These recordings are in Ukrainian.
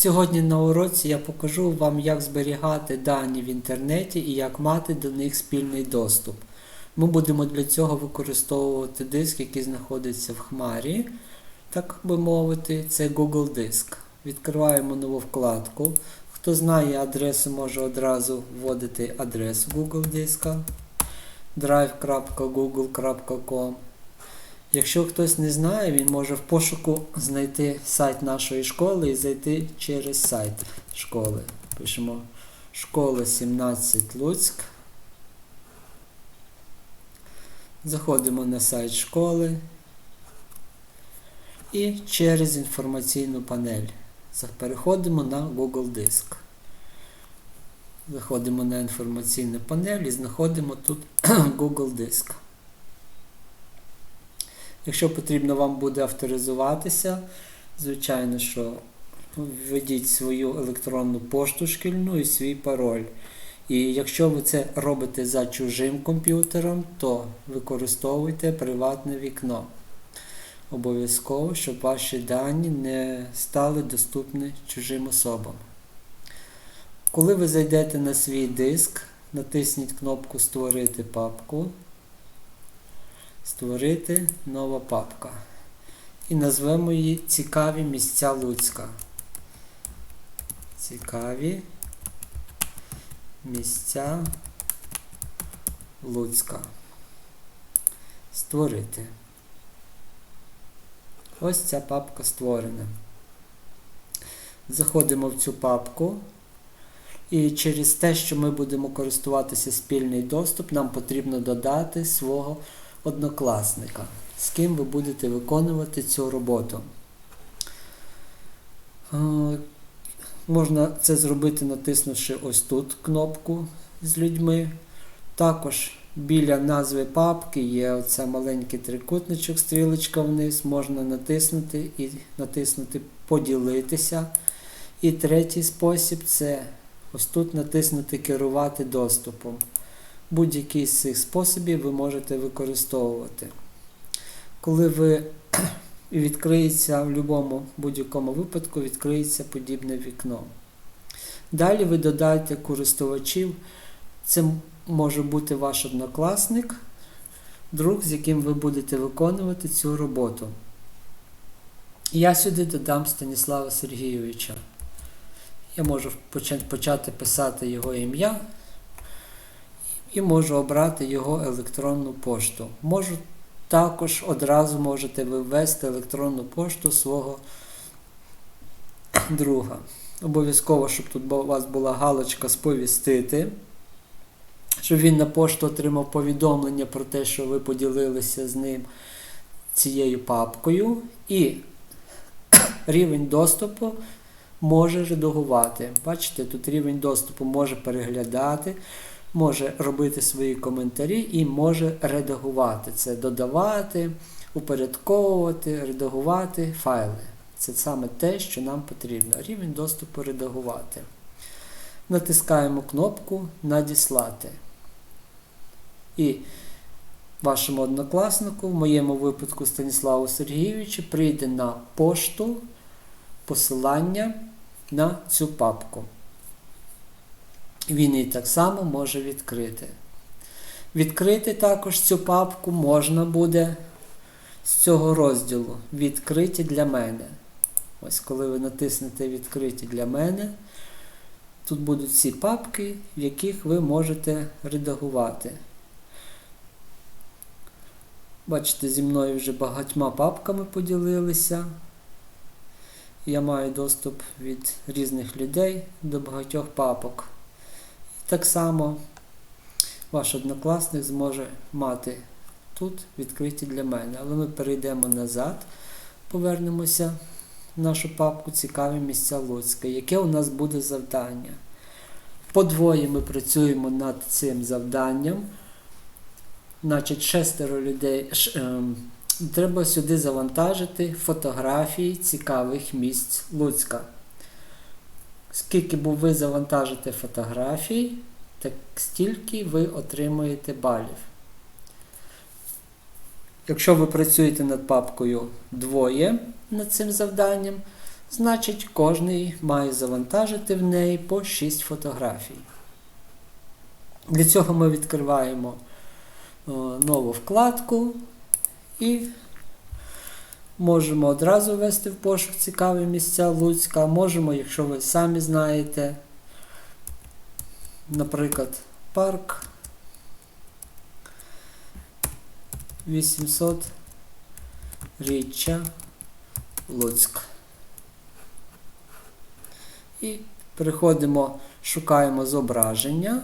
Сьогодні на уроці я покажу вам, як зберігати дані в інтернеті і як мати до них спільний доступ. Ми будемо для цього використовувати диск, який знаходиться в Хмарі, так би мовити, це Google Диск. Відкриваємо нову вкладку. Хто знає адресу, може одразу вводити адресу Google диска drive.google.com. Якщо хтось не знає, він може в пошуку знайти сайт нашої школи і зайти через сайт школи. Пишемо школа 17 Луцьк. Заходимо на сайт школи і через інформаційну панель. Переходимо на Google Диск. Заходимо на інформаційну панель і знаходимо тут Google Диск. Якщо потрібно вам буде авторизуватися, звичайно, що введіть свою електронну пошту шкільну і свій пароль. І якщо ви це робите за чужим комп'ютером, то використовуйте приватне вікно. Обов'язково, щоб ваші дані не стали доступні чужим особам. Коли ви зайдете на свій диск, натисніть кнопку Створити папку. Створити нова папка. І назвемо її Цікаві місця Луцька. Цікаві місця Луцька. Створити. Ось ця папка створена. Заходимо в цю папку. І через те, що ми будемо користуватися спільний доступ, нам потрібно додати свого однокласника, з ким ви будете виконувати цю роботу. Можна це зробити, натиснувши ось тут кнопку з людьми. Також біля назви папки є оця маленький трикутничок, стрілочка вниз, можна натиснути і натиснути Поділитися. І третій спосіб це ось тут натиснути Керувати доступом. Будь-який з цих способів ви можете використовувати. Коли ви відкриється в будь-якому будь-якому випадку, відкриється подібне вікно. Далі ви додаєте користувачів. Це може бути ваш однокласник, друг, з яким ви будете виконувати цю роботу. Я сюди додам Станіслава Сергійовича. Я можу почати писати його ім'я і можу обрати його електронну пошту. Можу також одразу можете ви ввести електронну пошту свого друга. Обов'язково, щоб тут у вас була галочка сповістити, щоб він на пошту отримав повідомлення про те, що ви поділилися з ним цією папкою. І рівень доступу може редагувати. Бачите, тут рівень доступу може переглядати може робити свої коментарі і може редагувати. Це додавати, упорядковувати, редагувати файли. Це саме те, що нам потрібно. Рівень доступу редагувати. Натискаємо кнопку Надіслати. І вашому однокласнику, в моєму випадку Станіславу Сергійовичу, прийде на пошту посилання на цю папку він її так само може відкрити. Відкрити також цю папку можна буде з цього розділу Відкриті для мене. Ось коли ви натиснете Відкриті для мене, тут будуть ці папки, в яких ви можете редагувати. Бачите, зі мною вже багатьма папками поділилися. Я маю доступ від різних людей до багатьох папок. Так само ваш однокласник зможе мати тут відкриті для мене. Але ми перейдемо назад, повернемося в нашу папку Цікаві місця Луцька. Яке у нас буде завдання? Подвоє ми працюємо над цим завданням. Значить, шестеро людей. Ем, треба сюди завантажити фотографії цікавих місць Луцька. Скільки б ви завантажите фотографій, так стільки ви отримуєте балів. Якщо ви працюєте над папкою двоє над цим завданням, Значить, кожний має завантажити в неї по 6 фотографій. Для цього ми відкриваємо нову вкладку і можемо одразу ввести в пошук цікаві місця Луцька. Можемо, якщо ви самі знаєте, наприклад, парк 800 річчя Луцьк. І переходимо, шукаємо зображення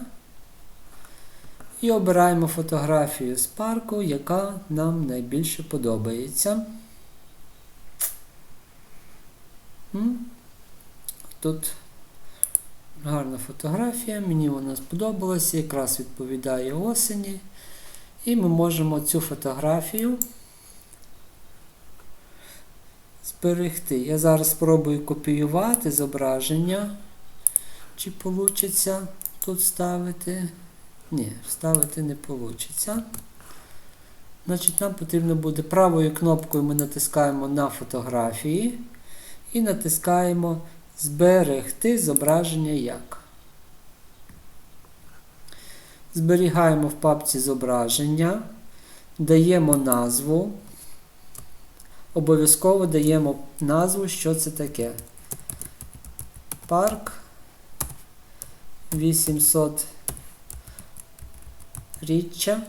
і обираємо фотографію з парку, яка нам найбільше подобається. Тут гарна фотографія, мені вона сподобалася, якраз відповідає осені. І ми можемо цю фотографію зберегти. Я зараз спробую копіювати зображення. Чи вийде тут ставити? Ні, вставити не вийде. Значить, нам потрібно буде правою кнопкою ми натискаємо на фотографії і натискаємо Зберегти зображення як. Зберігаємо в папці зображення, даємо назву. Обов'язково даємо назву, що це таке. Парк 800 річчя.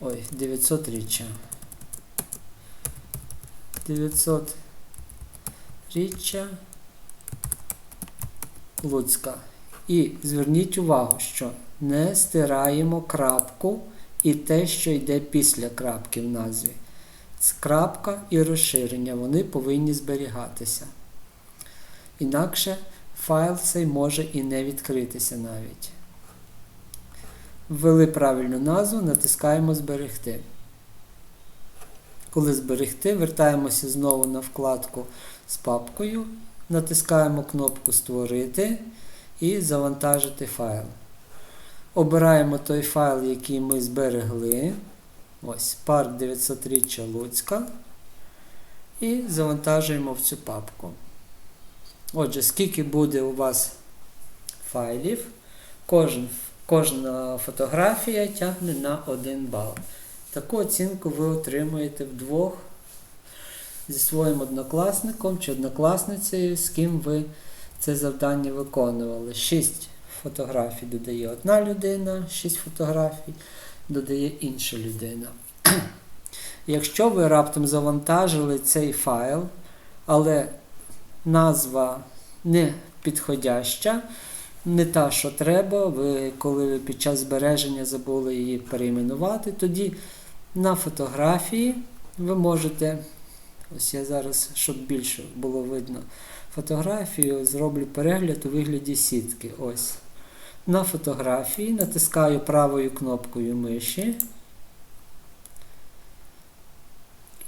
Ой, 900 річчя. 900 річчя Луцька. І зверніть увагу, що не стираємо крапку і те, що йде після крапки в назві. Крапка і розширення, вони повинні зберігатися. Інакше файл цей може і не відкритися навіть. Ввели правильну назву, натискаємо Зберегти. Коли зберегти, вертаємося знову на вкладку з папкою, натискаємо кнопку Створити і завантажити файл. Обираємо той файл, який ми зберегли. Ось парк 900 Луцька. І завантажуємо в цю папку. Отже, скільки буде у вас файлів, кожен, кожна фотографія тягне на 1 бал. Таку оцінку ви отримуєте вдвох зі своїм однокласником чи однокласницею, з ким ви це завдання виконували. 6 фотографій додає одна людина, 6 фотографій додає інша людина. Якщо ви раптом завантажили цей файл, але назва не підходяща, не та, що треба, ви, коли ви під час збереження забули її перейменувати, тоді на фотографії ви можете, ось я зараз, щоб більше було видно фотографію, зроблю перегляд у вигляді сітки. Ось. На фотографії натискаю правою кнопкою миші.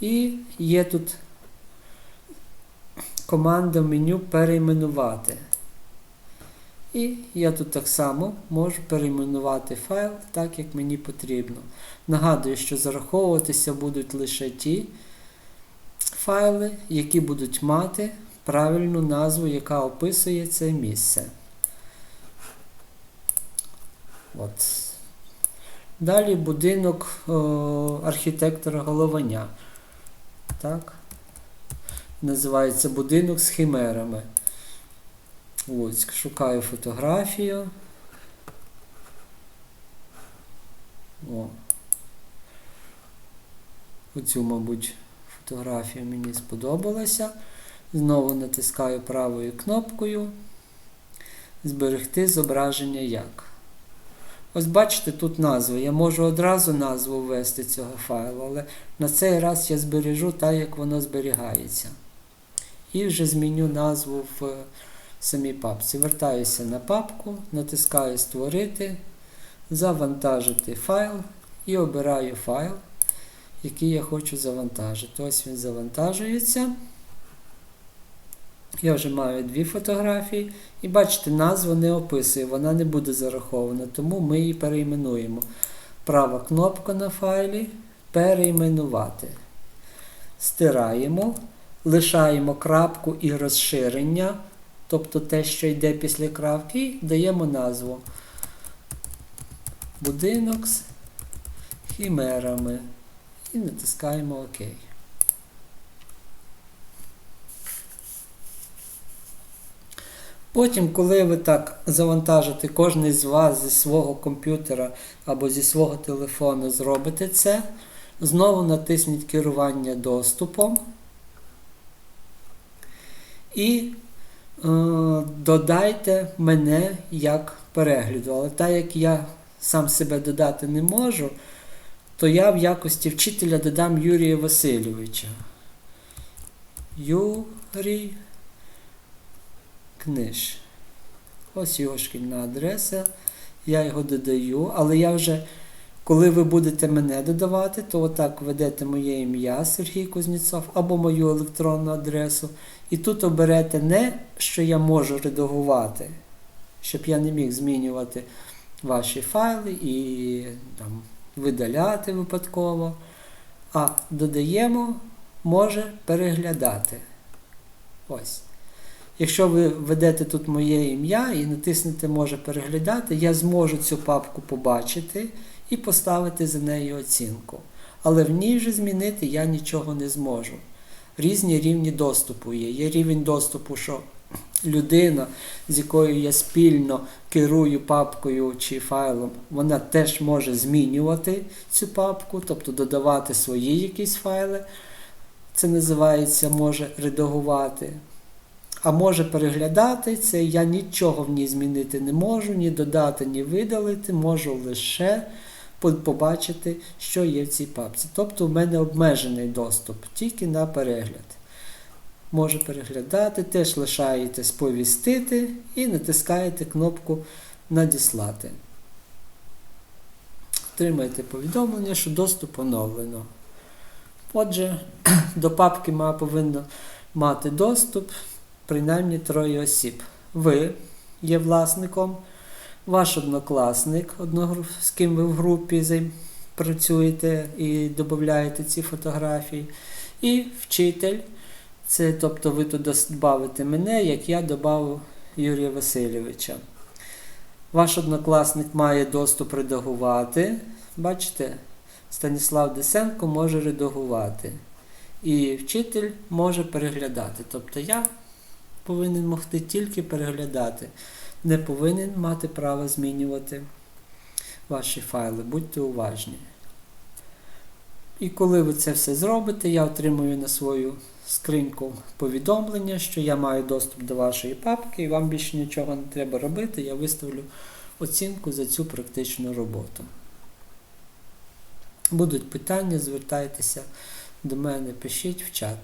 І є тут команда меню перейменувати. І я тут так само можу перейменувати файл так, як мені потрібно. Нагадую, що зараховуватися будуть лише ті файли, які будуть мати правильну назву, яка описує це місце. От. Далі будинок о, архітектора Головання. Так. Називається будинок з химерами. Луцьк. Шукаю фотографію. О. Оцю, мабуть, фотографію мені сподобалася. Знову натискаю правою кнопкою. Зберегти зображення як. Ось бачите, тут назва. Я можу одразу назву ввести цього файлу, але на цей раз я збережу так, як воно зберігається. І вже зміню назву в самій папці. Вертаюся на папку, натискаю Створити, завантажити файл і обираю файл, який я хочу завантажити. Ось він завантажується. Я вже маю дві фотографії. І бачите, назву не описує, вона не буде зарахована, тому ми її перейменуємо. Права кнопка на файлі перейменувати. Стираємо, лишаємо крапку і розширення, тобто те, що йде після крапки, і даємо назву. Будинок з хімерами. І натискаємо ОК. Потім, коли ви так завантажите, кожен з вас зі свого комп'ютера або зі свого телефону зробите це, знову натисніть керування доступом і е, додайте мене як перегляду. Але так як я сам себе додати не можу, то я в якості вчителя додам Юрія Васильовича. Юрій Книж. Ось його шкільна адреса. Я його додаю, але я вже, коли ви будете мене додавати, то отак ведете моє ім'я Сергій Кузнєцов або мою електронну адресу. І тут оберете не, що я можу редагувати, щоб я не міг змінювати ваші файли і там, видаляти випадково. А додаємо, може переглядати. Ось. Якщо ви введете тут моє ім'я і натиснете може переглядати, я зможу цю папку побачити і поставити за нею оцінку. Але в ній вже змінити я нічого не зможу. Різні рівні доступу є. Є рівень доступу, що людина, з якою я спільно керую папкою чи файлом, вона теж може змінювати цю папку, тобто додавати свої якісь файли. Це називається може редагувати. А може переглядати це, я нічого в ній змінити не можу, ні додати, ні видалити, можу лише побачити, що є в цій папці. Тобто в мене обмежений доступ тільки на перегляд. Може переглядати, теж лишаєте сповістити і натискаєте кнопку Надіслати. Отримаєте повідомлення, що доступ оновлено. Отже, до папки повинно мати доступ принаймні троє осіб. Ви є власником, ваш однокласник, з ким ви в групі працюєте і додаєте ці фотографії, і вчитель. Це, тобто ви туди додавите мене, як я додав Юрія Васильовича. Ваш однокласник має доступ редагувати. Бачите, Станіслав Десенко може редагувати. І вчитель може переглядати. Тобто я повинен могти тільки переглядати. Не повинен мати право змінювати ваші файли. Будьте уважні. І коли ви це все зробите, я отримую на свою скриньку повідомлення, що я маю доступ до вашої папки, і вам більше нічого не треба робити. Я виставлю оцінку за цю практичну роботу. Будуть питання, звертайтеся до мене, пишіть в чат.